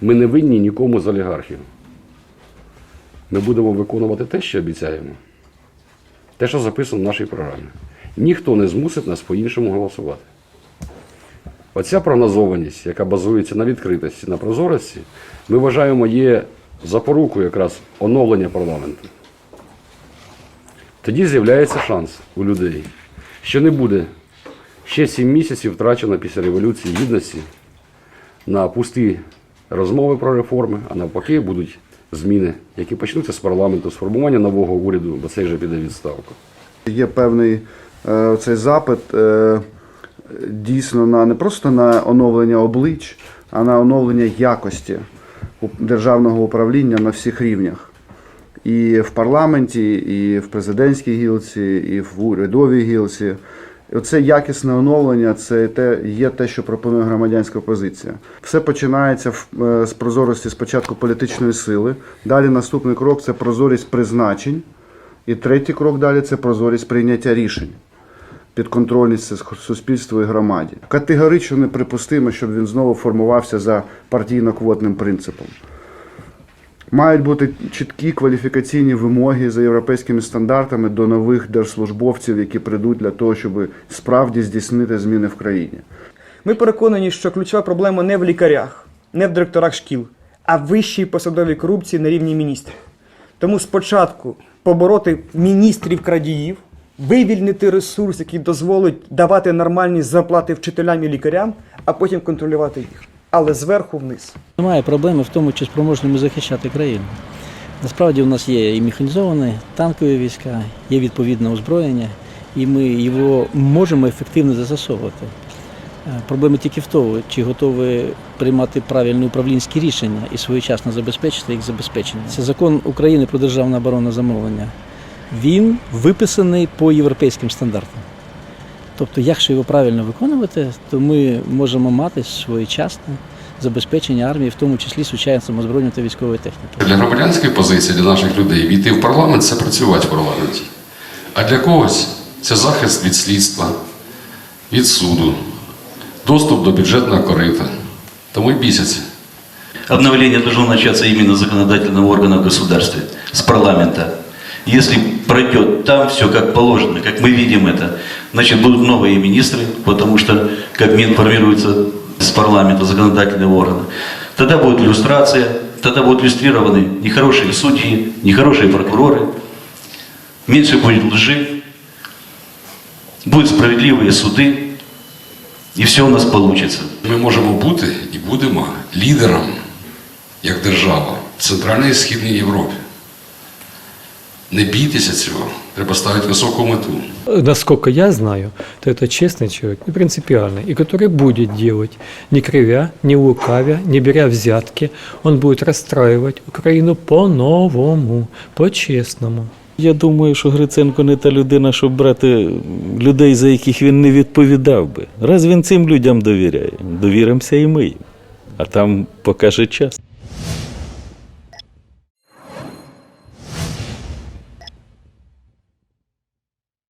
Ми не винні нікому з олігархів. Ми будемо виконувати те, що обіцяємо. Те, що записано в нашій програмі. Ніхто не змусить нас по-іншому голосувати. Оця прогнозованість, яка базується на відкритості, на прозорості, ми вважаємо, є запорукою якраз оновлення парламенту. Тоді з'являється шанс у людей, що не буде ще сім місяців втрачено після Революції Гідності на пусті розмови про реформи, а навпаки будуть зміни, які почнуться з парламенту, з формування нового уряду, бо цей вже піде відставку. Є певний е, цей запит е, дійсно на не просто на оновлення облич, а на оновлення якості державного управління на всіх рівнях. І в парламенті, і в президентській гілці, і в урядовій гілці. Оце якісне оновлення, це те, є те, що пропонує громадянська опозиція. Все починається е, з прозорості спочатку політичної сили. Далі наступний крок це прозорість призначень. І третій крок далі це прозорість прийняття рішень, підконтрольність суспільству і громаді. Категорично неприпустимо, щоб він знову формувався за партійно-квотним принципом. Мають бути чіткі кваліфікаційні вимоги за європейськими стандартами до нових держслужбовців, які прийдуть для того, щоб справді здійснити зміни в країні. Ми переконані, що ключова проблема не в лікарях, не в директорах шкіл, а в вищій посадовій корупції на рівні міністрів. Тому спочатку побороти міністрів крадіїв, вивільнити ресурс, який дозволить давати нормальні зарплати вчителям і лікарям, а потім контролювати їх. Але зверху вниз. Немає проблеми в тому, чи спроможні ми захищати країну. Насправді у нас є і механізовані танкові війська, є відповідне озброєння, і ми його можемо ефективно застосовувати. Е, Проблема тільки в тому, чи готові приймати правильні управлінські рішення і своєчасно забезпечити їх забезпечення. Це закон України про державне оборонне замовлення. Він виписаний по європейським стандартам. Тобто, якщо його правильно виконувати, то ми можемо мати своєчасне забезпечення армії, в тому числі сучасним озброєнням та військової техніки. Для громадянської позиції, для наших людей війти в парламент це працювати в парламенті. А для когось це захист від слідства, від суду, доступ до бюджетного корита. Тому й бісяться. Обновление должно начаться именно с законодательного органа в государстве, с парламента. Если пройдет там все как положено, как мы видим это, значит будут новые министры, потому что как Мин формируется с парламента, законодательного органа. Тогда будет иллюстрация, тогда будут иллюстрированы нехорошие судьи, нехорошие прокуроры, меньше будет лжи, будут справедливые суды, и все у нас получится. Ми можемо бути і будемо лідером як держава в Центральній і Східній Європі. Не бійтеся цього, треба ставити високу мету. Насколько я знаю, то это честный человек и принципиальный, и который будет делать, не кривя, не лукавя, не беря взятки, он будет расстраивать Украину по-новому, по-честному. Я думаю, що Гриценко не та людина, щоб брати людей, за яких він не відповідав би. Раз він цим людям довіряє, довіримося і ми їм. А там покаже час.